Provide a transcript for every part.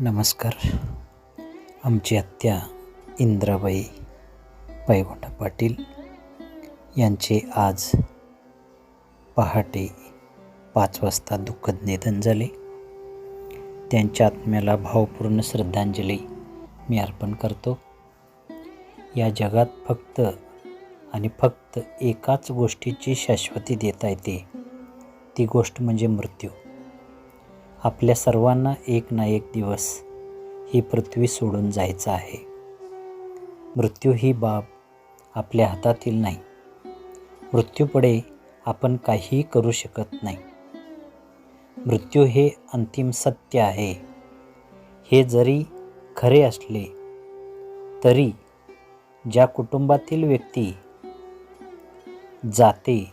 नमस्कार. आमची आत्या इंद्राबाई पैगोंडा पाटील यांचे आज पहाटे पाच वाजता दुःखद निधन झाले. त्यांच्या आत्म्याला भावपूर्ण श्रद्धांजली मी अर्पण करतो. या जगात फक्त आणि फक्त एकाच गोष्टीची शाश्वती देता येते. ती गोष्ट म्हणजे मृत्यू. आपल्या सर्वांना एक ना एक दिवस ही पृथ्वी सोडून जायचं आहे. मृत्यू ही बाब आपल्या हातातील नाही. मृत्यूपुढे आपण काहीही करू शकत नाही. मृत्यू हे अंतिम सत्य आहे. हे जरी खरे असले तरी ज्या कुटुंबातील व्यक्ती जाते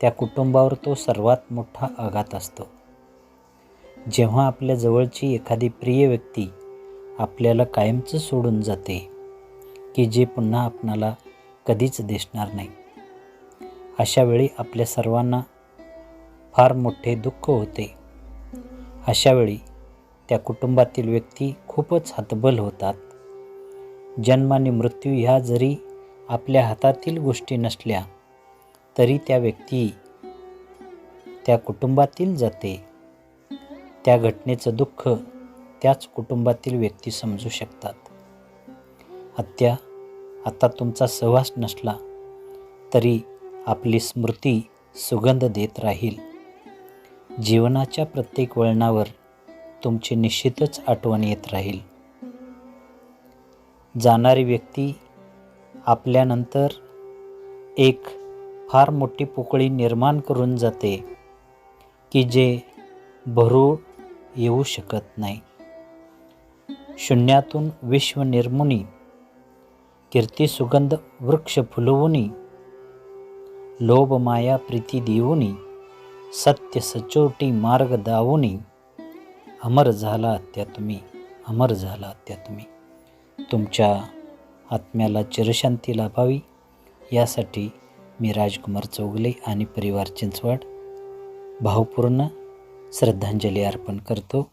त्या कुटुंबावर तो सर्वात मोठा आघात असतो. जेव्हा आपल्या जवळची एखादी प्रिय व्यक्ती आपल्याला कायमचं सोडून जाते की जे पुन्हा आपणाला कधीच दिसणार नाही. अशा वेळी आपल्या सर्वांना फार मोठे दुःख होते. अशावेळी त्या कुटुंबातील व्यक्ती खूपच हतबल होतात. जन्म आणि मृत्यू ह्या जरी आपल्या हातातील गोष्टी नसल्या तरी त्या व्यक्ती त्या कुटुंबातील जाते. त्या घटनेचं दुःख त्याच कुटुंबातील व्यक्ती समजू शकतात. हत्या आता तुमचा सहवास नसला तरी आपली स्मृती सुगंध देत राहील. जीवनाच्या प्रत्येक वळणावर तुमची निश्चितच आठवण येत राहील. जाणारी व्यक्ती आपल्यानंतर एक फार मोठी पोकळी निर्माण करून जाते की जे भरू येऊ शकत नाही. शून्यातून विश्व निर्मुनी कीर्ती सुगंध वृक्ष फुलवुनी लोभ माया प्रीती देऊनी सत्य सचोटी मार्ग दावुनी अमर झाला त्या तुम्ही अमर झाला त्या तुम्ही. तुमच्या आत्म्याला चिरशांती लाभावी यासाठी मी राजकुमार चौगले आणि परिवार चिंचवड भावपूर्ण श्रद्धांजली अर्पण करतो.